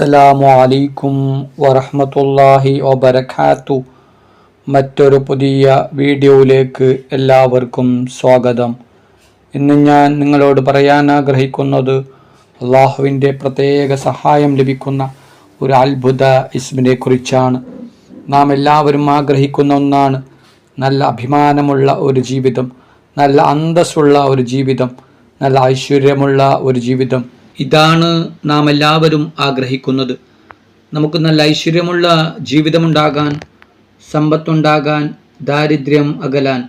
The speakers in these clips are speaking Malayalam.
അസ്സലാമു അലൈക്കും വറഹ്മത്തുള്ളാഹി വബറകാതു മറ്റൊരു പുതിയ വീഡിയോയിലേക്ക് എല്ലാവർക്കും സ്വാഗതം. ഇന്ന് ഞാൻ നിങ്ങളോട് പറയാൻ ആഗ്രഹിക്കുന്നത് അള്ളാഹുവിന്റെ പ്രത്യേക സഹായം ലഭിക്കുന്ന ഒരു അത്ഭുത ഇസ്മിനെ കുറിച്ചാണ്. നാം എല്ലാവരും ആഗ്രഹിക്കുന്ന ഒന്നാണ് നല്ല അഭിമാനമുള്ള ഒരു ജീവിതം നല്ല അന്തസ്സുള്ള ഒരു ജീവിതം നല്ല ഐശ്വര്യമുള്ള ഒരു ജീവിതം. ഇതാണ് നാം എല്ലാവരും ആഗ്രഹിക്കുന്നത്. നമുക്ക് നല്ല ഐശ്വര്യമുള്ള ജീവിതമുണ്ടാകാൻ സമ്പത്തുണ്ടാകാൻ ദാരിദ്ര്യം അകലാൻ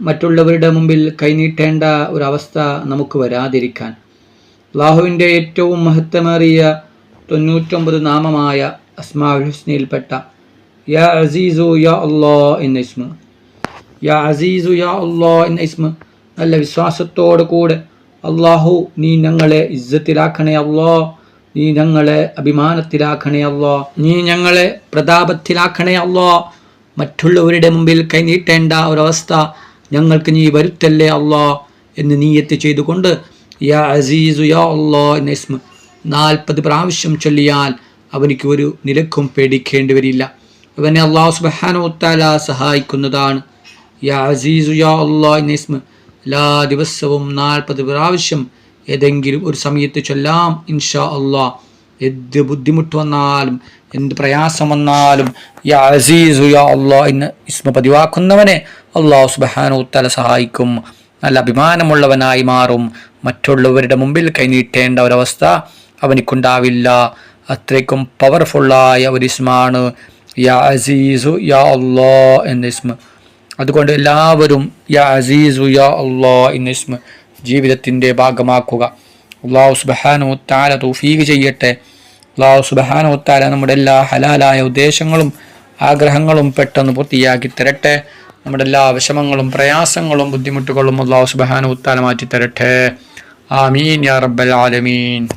മറ്റുള്ളവരുടെ മുമ്പിൽ കൈനീട്ടേണ്ട ഒരവസ്ഥ നമുക്ക് വരാതിരിക്കാൻ. അള്ളാഹുവിന്റെ ഏറ്റവും മഹത്വമേറിയ തൊണ്ണൂറ്റൊമ്പത് നാമമായ അസ്മാഉൽ ഹുസ്നയിൽപ്പെട്ട യാ അസീസു യാ അല്ലോ എന്ന ഇസ്മ. യാ അസീസു യാ അല്ലോ എന്ന ഇസ്മ നല്ല വിശ്വാസത്തോടു കൂടെ അള്ളാഹു നീ ഞങ്ങളെ ഇജ്ജത്തിലാക്കണേ അള്ളോ നീ ഞങ്ങളെ അഭിമാനത്തിലാക്കണേ അള്ളോ നീ ഞങ്ങളെ പ്രതാപത്തിലാക്കണേ അള്ളോ മറ്റുള്ളവരുടെ മുമ്പിൽ കൈനീട്ടേണ്ട ഒരവസ്ഥ ഞങ്ങൾക്ക് നീ വരുത്തല്ലേ അള്ളോ എന്ന് നീയത്ത് ചെയ്തുകൊണ്ട് യാ അസീസു യാ അള്ളാ എന്ന ഇസ്മ നാൽപ്പത് പ്രാവശ്യം ചൊല്ലിയാൽ അവനിക്ക് ഒരു നിലക്കും പേടിക്കേണ്ടി വരില്ല. അവനെ അള്ളാഹു സുബാനോ താല സഹായിക്കുന്നതാണ്. യാ അസീസു യാ അള്ളാ എന്ന ഇസ്മ എല്ലാ ദിവസവും നാൽപ്പത് പ്രാവശ്യം ഏതെങ്കിലും ഒരു സമയത്ത് ചൊല്ലാം ഇൻഷാ അള്ളാ എന്ത് ബുദ്ധിമുട്ട് വന്നാലും എന്ത് പ്രയാസം വന്നാലും യാ അസീസു യാ അള്ളാ എന്ന് ഇസ്മ പതിവാക്കുന്നവനെ അള്ളാഹു സുബാനോത്തല തല സഹായിക്കും. നല്ല അഭിമാനമുള്ളവനായി മാറും. മറ്റുള്ളവരുടെ മുമ്പിൽ കൈനീട്ടേണ്ട ഒരവസ്ഥ അവനിക്കുണ്ടാവില്ല. അത്രയ്ക്കും പവർഫുള്ളായ ഒരു ഇസ്മാണ് യാ അസീസു യാ അള്ളാ എന്ന ഇസ്മ. അതുകൊണ്ട് എല്ലാവരും യാ അസീസു യാ അള്ളാ എന്ന ഇസ്മ ജീവിതത്തിന്റെ ഭാഗമാക്കുക. അള്ളാഹു സുബഹാനു താല തൗഫീഖ് ചെയ്യട്ടെ. അള്ളാഹു സുബഹാനു താല നമ്മുടെ എല്ലാ ഹലാലായ ഉദ്ദേശങ്ങളും ആഗ്രഹങ്ങളും പെട്ടെന്ന് പൂർത്തിയാക്കി തരട്ടെ. നമ്മുടെ എല്ലാ വിഷമങ്ങളും പ്രയാസങ്ങളും ബുദ്ധിമുട്ടുകളും അള്ളാഹു സുബഹാനു താല മാറ്റി തരട്ടെ ആമീൻ യാ റബ്ബൽ ആലമീൻ.